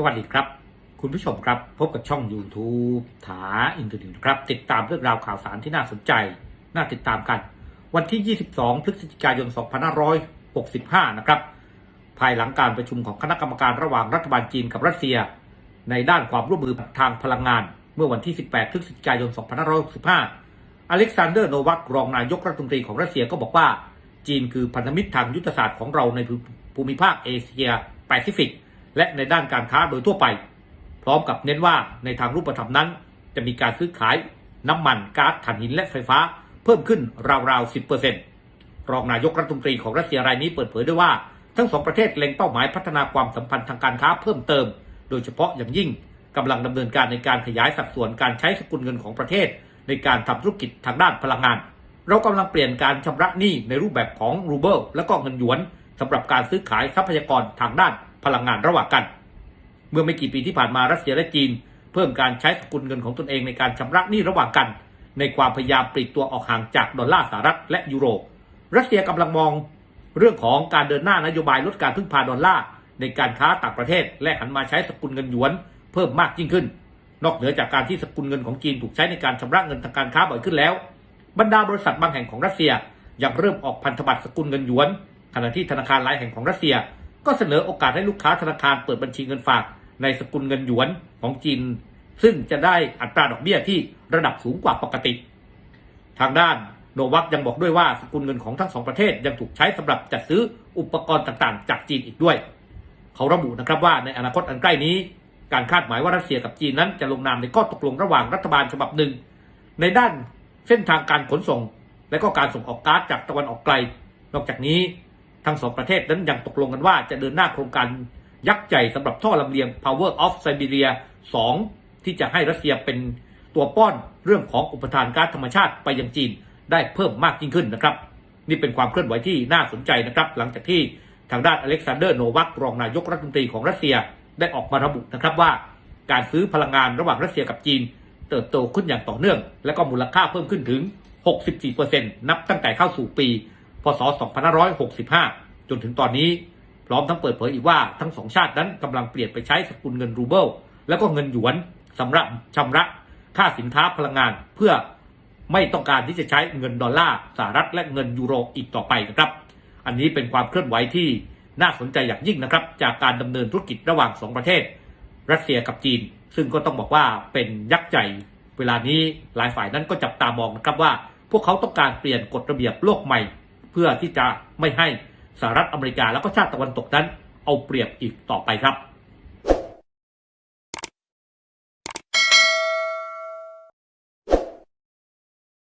สวัสดีครับ คุณผู้ชมครับพบกับช่อง YouTube ถาอินเทอร์เน็ตครับ ติดตามเรื่องราวข่าวสารที่น่าสนใจ น่าติดตามกัน วันที่ 22 พฤศจิกายน 2565 นะครับ ภายหลังการประชุมของคณะกรรมการระหว่างรัฐบาลจีนกับรัสเซีย ในด้านความร่วมมือทางพลังงาน เมื่อวันที่ 18 พฤศจิกายน 2565 อเล็กซานเดอร์โนวัครองนายกรัฐมนตรีของรัสเซียก็บอกว่า จีนคือพันธมิตรทางยุทธศาสตร์ของเราในภูมิภาคเอเชียแปซิฟิก และในด้านการค้าโดยทั่วไป พร้อมกับเน้นว่าในทางรูปธรรมนั้น จะมีการซื้อขายน้ำมันก๊าซถ่านหินและไฟฟ้า เพิ่มขึ้นราวๆ 10%รองนายกรัฐมนตรีของรัสเซียรายนี้เปิดเผยด้วยว่า ทั้งสองประเทศเล็งเป้าหมายพัฒนาความสัมพันธ์ทางการค้าเพิ่มเติม โดยเฉพาะอย่างยิ่งกำลังดำเนินการในการขยายสัดส่วนการใช้สกุลเงินของประเทศ ในการทำธุรกิจทางด้านพลังงาน เรากำลังเปลี่ยนการชำระหนี้ในรูปแบบของรูเบิลและก็เงินหยวนสำหรับการซื้อขายทรัพยากรทางด้าน พลังงานระหว่างกัน เมื่อไม่กี่ปีที่ผ่านมารัสเซียและจีน เพิ่มการใช้สกุลเงินของตนเองในการชำระหนี้ระหว่างกัน ในความพยายามปลีกตัวออกห่างจากดอลลาร์สหรัฐและยูโร รัสเซียกำลังมอง เรื่องของการเดินหน้านโยบายลดการพึ่งพาดอลลาร์ในการค้าต่างประเทศ และหันมาใช้สกุลเงินหยวน เพิ่มมากยิ่งขึ้น นอกเหนือจากการที่สกุลเงินของจีนถูกใช้ในการชำระเงินทางการค้าบ่อยขึ้นแล้ว บรรดาบริษัทบางแห่งของรัสเซียยังเริ่มออกพันธบัตรสกุลเงินหยวน ขณะที่ธนาคารหลายแห่งของรัสเซีย ก็เสนอโอกาสให้ลูกค้าธนาคารเปิดบัญชีเงินฝาก ในสกุลเงินหยวนของจีน ซึ่งจะได้อัตราดอกเบี้ยที่ระดับสูงกว่าปกติ ทางด้านโนวัคยังบอกด้วยว่าสกุลเงินของทั้งสองประเทศยังถูกใช้สำหรับจัดซื้ออุปกรณ์ต่างๆ จากจีนอีกด้วย เขาระบุนะครับว่าในอนาคตอันใกล้นี้ การคาดหมายว่ารัสเซียกับจีนนั้นจะลงนามในข้อตกลงระหว่างรัฐบาลฉบับหนึ่ง ในด้านเส้นทางการขนส่ง และก็การส่งออกก๊าซจากตะวันออกไกล นอกจากนี้ ทั้งสองประเทศนั้นยังตกลงกันว่าจะเดินหน้าโครงการยักษ์ใหญ่สำหรับท่อลำเลียง Power of Siberia 2 ที่จะให้รัสเซียเป็นตัวป้อนเรื่องของอุปทานก๊าซธรรมชาติไปยังจีนได้เพิ่มมากยิ่งขึ้นนะครับ นี่เป็นความเคลื่อนไหวที่น่าสนใจนะครับ หลังจากที่ทางด้านอเล็กซานเดอร์โนวัครองนายกรัฐมนตรีของรัสเซียได้ออกมาระบุนะครับว่า การซื้อพลังงานระหว่างรัสเซียกับจีน เติบโตขึ้นอย่างต่อเนื่อง และก็มูลค่าเพิ่มขึ้นถึง 64%นับตั้งแต่เข้าสู่ปี ศ 2565 จนถึงตอนนี้ พร้อมทั้งเปิดเผยอีกว่าทั้งสองชาตินั้นกำลังเปลี่ยนไปใช้สกุลเงินรูเบิลแล้วก็เงินหยวนสำหรับชำระค่าสินค้าพลังงานเพื่อไม่ต้องการที่จะใช้เงินดอลลาร์สหรัฐและเงินยูโรอีกต่อไปนะครับ อันนี้เป็นความเคลื่อนไหวที่น่าสนใจอย่างยิ่งนะครับ จากการดำเนินธุรกิจระหว่างสองประเทศ รัสเซียกับจีน ซึ่งก็ต้องบอกว่าเป็นยักษ์ใหญ่เวลานี้หลายฝ่ายนั้นก็จับตามองนะครับว่า พวกเขาต้องการเปลี่ยนกฎระเบียบโลกใหม่ เพื่อที่จะไม่ให้สหรัฐอเมริกาแล้วก็ชาติตะวันตกนั้นเอาเปรียบอีกต่อไปครับ